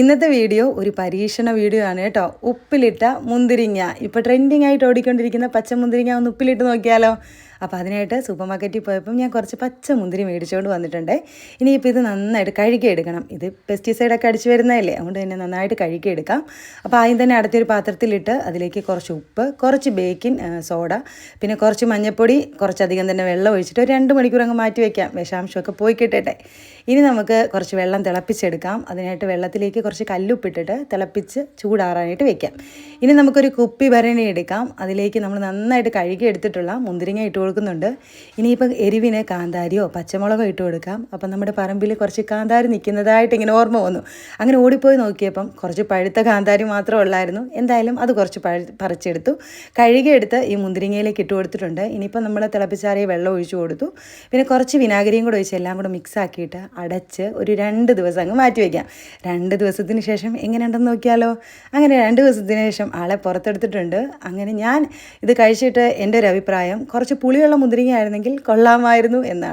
ഇന്നത്തെ വീഡിയോ ഒരു പരീക്ഷണ വീഡിയോ ആണ് കേട്ടോ. ഉപ്പിലിട്ട മുന്തിരിങ്ങ. ഇപ്പോൾ ട്രെൻഡിങ് ആയിട്ട് ഓടിക്കൊണ്ടിരിക്കുന്ന പച്ചമുന്തിരിങ്ങ ഒന്ന് ഉപ്പിലിട്ട് നോക്കിയാലോ? അപ്പോൾ അതിനായിട്ട് സൂപ്പർ മാർക്കറ്റിൽ പോയപ്പം ഞാൻ കുറച്ച് പച്ച മുന്തിരി മേടിച്ചുകൊണ്ട് വന്നിട്ടുണ്ട്. ഇനിയിപ്പോൾ ഇത് നന്നായിട്ട് കഴുകിയെടുക്കണം. ഇത് പെസ്റ്റിസൈഡൊക്കെ അടിച്ച് വരുന്നതല്ലേ? അതുകൊണ്ട് തന്നെ നന്നായിട്ട് കഴുകിയെടുക്കാം. അപ്പോൾ ആദ്യം തന്നെ അടുത്തൊരു പാത്രത്തിലിട്ട് അതിലേക്ക് കുറച്ച് ഉപ്പ് കുറച്ച് ബേക്കിംഗ് സോഡ പിന്നെ കുറച്ച് മഞ്ഞൾപ്പൊടി കുറച്ചധികം തന്നെ വെള്ളം ഒഴിച്ചിട്ട് ഒരു രണ്ട് മണിക്കൂർ അങ്ങ് മാറ്റി വയ്ക്കാം വിഷാംശമൊക്കെ പോയി കിട്ടട്ടെ. ഇനി നമുക്ക് കുറച്ച് വെള്ളം തിളപ്പിച്ചെടുക്കാം. അതിനായിട്ട് വെള്ളത്തിലേക്ക് കുറച്ച് കല്ലുപ്പിട്ടിട്ട് തിളപ്പിച്ച് ചൂടാറാനായിട്ട് വെക്കാം. ഇനി നമുക്കൊരു കുപ്പി ഭരണി എടുക്കാം. അതിലേക്ക് നമ്മൾ നന്നായിട്ട് കഴുകി എടുത്തിട്ടുള്ള മുന്തിരിങ്ങ ഇട്ട് കൊടുക്കുന്നുണ്ട്. ഇനിയിപ്പം എരിവിന് കാന്താരിയോ പച്ചമുളകോ ഇട്ട് കൊടുക്കാം. അപ്പം നമ്മുടെ പറമ്പിൽ കുറച്ച് കാന്താരി നിൽക്കുന്നതായിട്ട് ഇങ്ങനെ ഓർമ്മ വന്നു. അങ്ങനെ ഓടിപ്പോയി നോക്കിയപ്പം കുറച്ച് പഴുത്ത കാന്താരി മാത്രമേ ഉള്ളായിരുന്നു. എന്തായാലും അത് കുറച്ച് പഴ പറിച്ചെടുത്തു. കഴുകിയെടുത്ത് ഈ മുന്തിരിങ്ങയിലേക്ക് ഇട്ട് കൊടുത്തിട്ടുണ്ട്. ഇനിയിപ്പം നമ്മൾ തിളപ്പിച്ചാറിയ വെള്ളം ഒഴിച്ചു കൊടുത്തു. പിന്നെ കുറച്ച് വിനാഗിരിയും കൂടെ ഒഴിച്ച് എല്ലാം കൂടെ മിക്സ് ആക്കിയിട്ട് അടച്ച് ഒരു രണ്ട് ദിവസം അങ്ങ് മാറ്റി വയ്ക്കാം രണ്ട് ദിവസത്തിന് ശേഷം എങ്ങനെയുണ്ടെന്ന് നോക്കിയാലോ? അങ്ങനെ രണ്ട് ദിവസത്തിന് ശേഷം ആളെ പുറത്തെടുത്തിട്ടുണ്ട്. അങ്ങനെ ഞാൻ ഇത് കഴിച്ചിട്ട് എന്റെ ഒരു അഭിപ്രായം കുറച്ച് പുളിയുള്ള മുന്തിരിങ്ങ ആയിരുന്നെങ്കിൽ കൊള്ളാമായിരുന്നു എന്നാണ്.